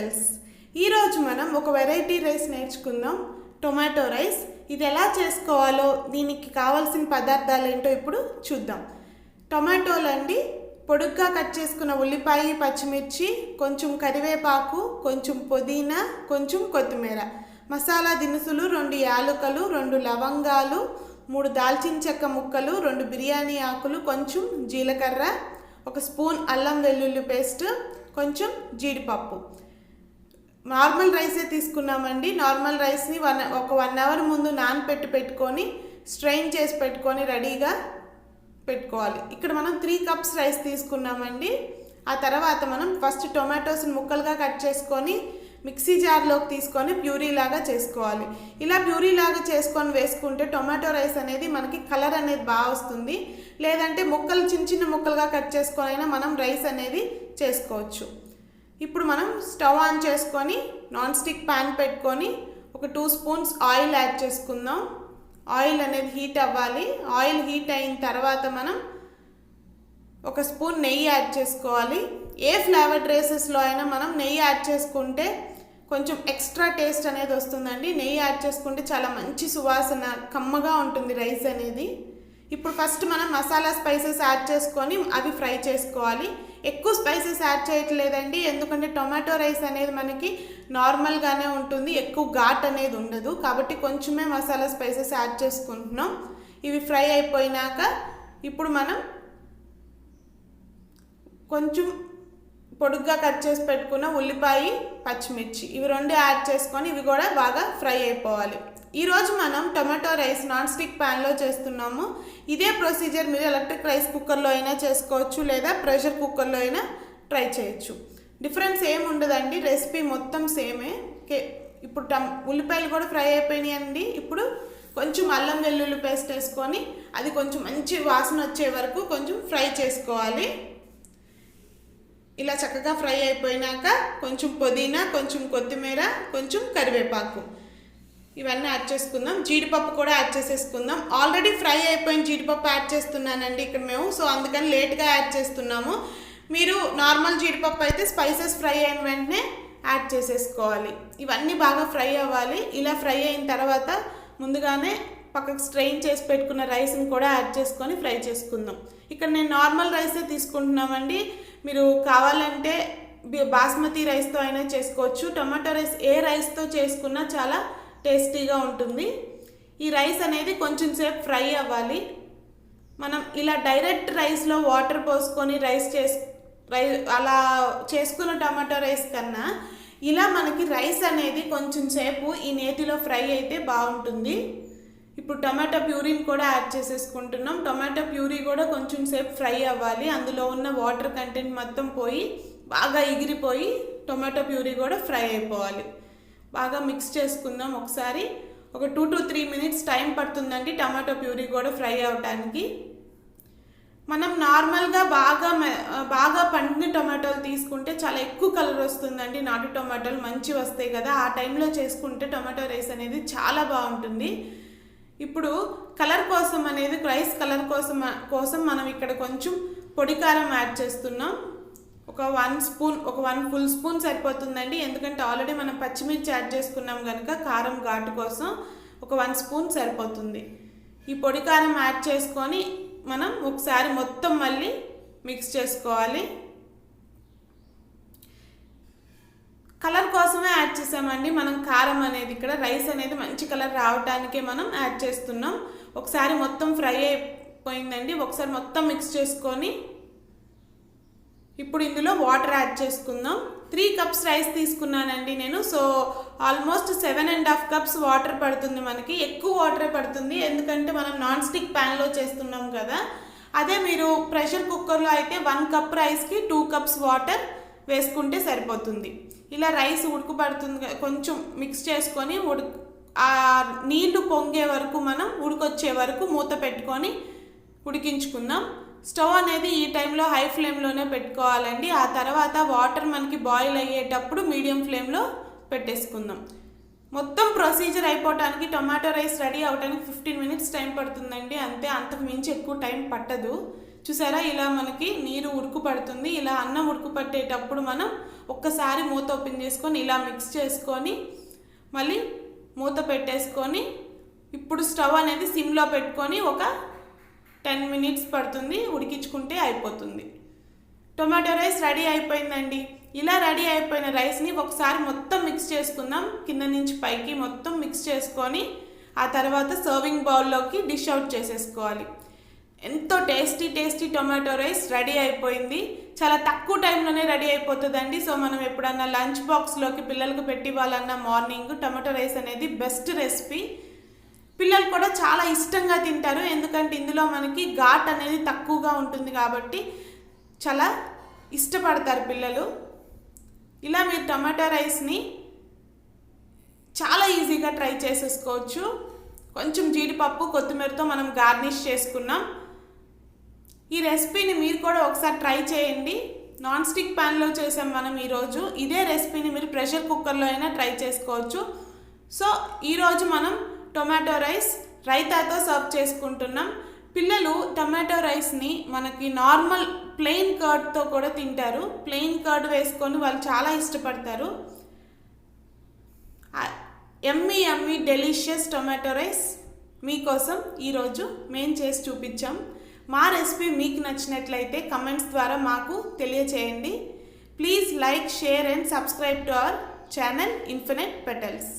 Styles ఈరోజు మనం ఒక వెరైటీ రైస్ నేర్చుకుందాం. టొమాటో రైస్ ఇది ఎలా చేసుకోవాలో దీనికి కావాల్సిన పదార్థాలు ఏంటో ఇప్పుడు చూద్దాం. టొమాటోలు అండి పొడుగ్గా కట్ చేసుకున్న ఉల్లిపాయ పచ్చిమిర్చి కొంచెం కరివేపాకు కొంచెం పుదీనా కొంచెం కొత్తిమీర. మసాలా దినుసులు రెండు యాలకులు రెండు లవంగాలు మూడు దాల్చిన చెక్క ముక్కలు రెండు బిర్యానీ ఆకులు కొంచెం జీలకర్ర ఒక స్పూన్ అల్లం వెల్లుల్లి పేస్ట్ కొంచెం జీడిపప్పు. నార్మల్ రైసే తీసుకున్నామండి. నార్మల్ రైస్ని వన్ ఒక వన్ అవర్ ముందు నానపెట్టి పెట్టుకొని స్ట్రెయిన్ చేసి పెట్టుకొని రెడీగా పెట్టుకోవాలి. ఇక్కడ మనం త్రీ కప్స్ రైస్ తీసుకున్నామండి. ఆ తర్వాత మనం ఫస్ట్ టొమాటోస్ని ముక్కలుగా కట్ చేసుకొని మిక్సీ జార్లోకి తీసుకొని ప్యూరీ లాగా చేసుకోవాలి. ఇలా ప్యూరీ లాగా చేసుకొని వేసుకుంటే టొమాటో రైస్ అనేది మనకి కలర్ అనేది బాగా వస్తుంది. లేదంటే ముక్కలు చిన్న చిన్న ముక్కలుగా కట్ చేసుకొని అయినా మనం రైస్ అనేది చేసుకోవచ్చు. ఇప్పుడు మనం స్టవ్ ఆన్ చేసుకొని నాన్ స్టిక్ ప్యాన్ పెట్టుకొని ఒక టూ స్పూన్స్ ఆయిల్ యాడ్ చేసుకుందాం. ఆయిల్ అనేది హీట్ అవ్వాలి. ఆయిల్ హీట్ అయిన తర్వాత మనం ఒక స్పూన్ నెయ్యి యాడ్ చేసుకోవాలి. ఏ ఫ్లేవర్ డ్రెసెస్లో అయినా మనం నెయ్యి యాడ్ చేసుకుంటే కొంచెం ఎక్స్ట్రా టేస్ట్ అనేది వస్తుందండి. నెయ్యి యాడ్ చేసుకుంటే చాలా మంచి సువాసన కమ్మగా ఉంటుంది రైస్ అనేది. ఇప్పుడు ఫస్ట్ మనం మసాలా స్పైసెస్ యాడ్ చేసుకొని అవి ఫ్రై చేసుకోవాలి. ఎక్కువ స్పైసెస్ యాడ్ చేయట్లేదండి. ఎందుకంటే టొమాటో రైస్ అనేది మనకి నార్మల్గానే ఉంటుంది. ఎక్కువ ఘాట్ అనేది ఉండదు. కాబట్టి కొంచెమే మసాలా స్పైసెస్ యాడ్ చేసుకుంటున్నాం. ఇవి ఫ్రై అయిపోయినాక ఇప్పుడు మనం కొంచెం పొడుగ్గా కట్ చేసి పెట్టుకున్న ఉల్లిపాయ పచ్చిమిర్చి ఇవి రెండు యాడ్ చేసుకొని ఇవి కూడా బాగా ఫ్రై అయిపోవాలి. ఈరోజు మనం టొమాటో రైస్ నాన్ స్టిక్ ప్యాన్లో చేస్తున్నాము. ఇదే ప్రొసీజర్ మీరు ఎలక్ట్రిక్ రైస్ కుక్కర్లో అయినా చేసుకోవచ్చు లేదా ప్రెషర్ కుక్కర్లో అయినా ట్రై చేయొచ్చు. డిఫరెన్స్ ఏం ఉండదండి రెసిపీ మొత్తం సేమే. కే ఇప్పుడు టమ్ ఉల్లిపాయలు కూడా ఫ్రై అయిపోయినాయి అండి ఇప్పుడు కొంచెం అల్లం వెల్లుల్లి పేస్ట్ వేసుకొని అది కొంచెం మంచి వాసన వచ్చే వరకు కొంచెం ఫ్రై చేసుకోవాలి. ఇలా చక్కగా ఫ్రై అయిపోయినాక కొంచెం పుదీనా కొంచెం కొత్తిమీర కొంచెం కరివేపాకు. ఇవన్నీ యాడ్ చేసుకుందాం. జీడిపప్పు కూడా యాడ్ చేసేసుకుందాం. ఆల్రెడీ ఫ్రై అయిపోయిన జీడిపప్పు యాడ్ చేస్తున్నానండి ఇక్కడ మేము. సో అందుకని లేట్గా యాడ్ చేస్తున్నాము. మీరు నార్మల్ జీడిపప్పు అయితే స్పైసెస్ ఫ్రై అయిన వెంటనే యాడ్ చేసేసుకోవాలి. ఇవన్నీ బాగా ఫ్రై అవ్వాలి. ఇలా ఫ్రై అయిన తర్వాత ముందుగానే పక్కకు స్ట్రెయిన్ చేసి పెట్టుకున్న రైస్ని కూడా యాడ్ చేసుకొని ఫ్రై చేసుకుందాం. ఇక్కడ నేను నార్మల్ రైసే తీసుకుంటున్నామండి. మీరు కావాలంటే బాస్మతి రైస్తో అయినా చేసుకోవచ్చు. టమాటో రైస్ ఏ రైస్తో చేసుకున్నా చాలా టేస్టీగా ఉంటుంది. ఈ రైస్ అనేది కొంచెం సేపు ఫ్రై అవ్వాలి. మనం ఇలా డైరెక్ట్ రైస్లో వాటర్ పోసుకొని రైస్ చేసు రై అలా చేసుకున్న టమాటో రైస్ కన్నా ఇలా మనకి రైస్ అనేది కొంచెం సేపు ఈ నేతిలో ఫ్రై అయితే బాగుంటుంది. ఇప్పుడు టమాటో ప్యూరీని కూడా యాడ్ చేసేసుకుంటున్నాం. టమాటో ప్యూరీ కూడా కొంచెం సేపు ఫ్రై అవ్వాలి. అందులో ఉన్న వాటర్ కంటెంట్ మొత్తం పోయి బాగా ఎగిరిపోయి టొమాటో ప్యూరీ కూడా ఫ్రై అయిపోవాలి. బాగా మిక్స్ చేసుకుందాం ఒకసారి. ఒక two to three minutes time పడుతుందండి. టమాటో ప్యూరీ కూడా ఫ్రై అవడానికి మనం నార్మల్గా బాగా బాగా పండిన టొమాటోలు తీసుకుంటే చాలా ఎక్కువ కలర్ వస్తుందండి. నాటు టొమాటోలు మంచి వస్తాయి కదా. ఆ టైంలో చేసుకుంటే టొమాటో రైస్ అనేది చాలా బాగుంటుంది. ఇప్పుడు కలర్ కోసం అనేది రైస్ కలర్ కోసం కోసం మనం ఇక్కడ కొంచెం పొడి కారం యాడ్ చేస్తున్నాం. ఒక వన్ స్పూన్ ఒక వన్ ఫుల్ స్పూన్ సరిపోతుందండి. ఎందుకంటే ఆల్రెడీ మనం పచ్చిమిర్చి యాడ్ చేసుకున్నాం కనుక కారం ఘాటు కోసం ఒక వన్ స్పూన్ సరిపోతుంది. ఈ పొడి కారం యాడ్ చేసుకొని మనం ఒకసారి మొత్తం మళ్ళీ మిక్స్ చేసుకోవాలి. కలర్ కోసమే యాడ్ చేసామండి. మనం కారం అనేది ఇక్కడ రైస్ అనేది మంచి కలర్ రావడానికే మనం యాడ్ చేస్తున్నాం. ఒకసారి మొత్తం ఫ్రై అయిపోయిందండి. ఒకసారి మొత్తం మిక్స్ చేసుకొని ఇప్పుడు ఇందులో వాటర్ యాడ్ చేసుకుందాం. త్రీ కప్స్ రైస్ తీసుకున్నానండి నేను. So almost seven and half cups water పడుతుంది మనకి. ఎక్కువ వాటరే పడుతుంది. ఎందుకంటే మనం నాన్ స్టిక్ ప్యాన్లో చేస్తున్నాం కదా. అదే మీరు ప్రెషర్ కుక్కర్లో అయితే వన్ కప్ రైస్కి టూ కప్స్ వాటర్ వేసుకుంటే సరిపోతుంది. ఇలా రైస్ ఉడుకుపడుతుంది. కొంచెం మిక్స్ చేసుకొని ఉడు ఆ నీళ్ళు పొంగే వరకు మనం ఉడికొచ్చే వరకు మూత పెట్టుకొని ఉడికించుకుందాం. స్టవ్ అనేది ఈ టైంలో హై ఫ్లేమ్లోనే పెట్టుకోవాలండి. ఆ తర్వాత వాటర్ మనకి బాయిల్ అయ్యేటప్పుడు మీడియం ఫ్లేమ్లో పెట్టేసుకుందాం. మొత్తం ప్రొసీజర్ అయిపోవటానికి టొమాటో రైస్ రెడీ అవడానికి ఫిఫ్టీన్ మినిట్స్ టైం పడుతుందండి. అంతే అంతకు మించి ఎక్కువ టైం పట్టదు. చూసారా ఇలా మనకి నీరు ఉడుకు పడుతుంది. ఇలా అన్నం ఉడుకు పట్టేటప్పుడు మనం ఒక్కసారి మూత ఓపెన్ చేసుకొని ఇలా మిక్స్ చేసుకొని మళ్ళీ మూత పెట్టేసుకొని ఇప్పుడు స్టవ్ అనేది సిమ్లో పెట్టుకొని ఒక టెన్ మినిట్స్ పడుతుంది ఉడికించుకుంటే అయిపోతుంది. టొమాటో రైస్ రెడీ అయిపోయిందండి. ఇలా రెడీ అయిపోయిన రైస్ని ఒకసారి మొత్తం మిక్స్ చేసుకుందాం. కింద నుంచి పైకి మొత్తం మిక్స్ చేసుకొని ఆ తర్వాత సర్వింగ్ బౌల్లోకి డిష్ అవుట్ చేసేసుకోవాలి. ఎంతో tasty tasty tomato rice ready అయిపోయింది. చాలా తక్కువ టైంలోనే రెడీ అయిపోతుందండి. సో మనం ఎప్పుడన్నా లంచ్ బాక్స్లోకి పిల్లలకు పెట్టివ్వాలన్నా మార్నింగ్ టొమాటో రైస్ అనేది బెస్ట్ రెసిపీ. పిల్లలు కూడా చాలా ఇష్టంగా తింటారు. ఎందుకంటే ఇందులో మనకి ఘాట్ అనేది తక్కువగా ఉంటుంది కాబట్టి చాలా ఇష్టపడతారు పిల్లలు. ఇలా మీరు టమాటా రైస్ని చాలా ఈజీగా ట్రై చేసేసుకోవచ్చు. కొంచెం జీడిపప్పు కొత్తిమీరతో మనం గార్నిష్ చేసుకున్నాం. ఈ రెసిపీని మీరు కూడా ఒకసారి ట్రై చేయండి. నాన్ స్టిక్ ప్యాన్లో చేసాం మనం ఈరోజు. ఇదే రెసిపీని మీరు ప్రెషర్ కుక్కర్లో అయినా ట్రై చేసుకోవచ్చు. సో ఈరోజు మనం టొమాటో రైస్ రైతాతో సర్వ్ చేసుకుంటున్నాం. పిల్లలు టమాటో రైస్ని మనకి నార్మల్ ప్లెయిన్ కర్డ్తో కూడా తింటారు. ప్లెయిన్ కర్డ్ వేసుకొని వాళ్ళు చాలా ఇష్టపడతారు. Yummy yummy delicious tomato rice మీకోసం ఈరోజు మేము చేసి చూపించాం. మా రెసిపీ మీకు నచ్చినట్లయితే కమెంట్స్ ద్వారా మాకు తెలియచేయండి. Please like share and subscribe to our channel infinite petals.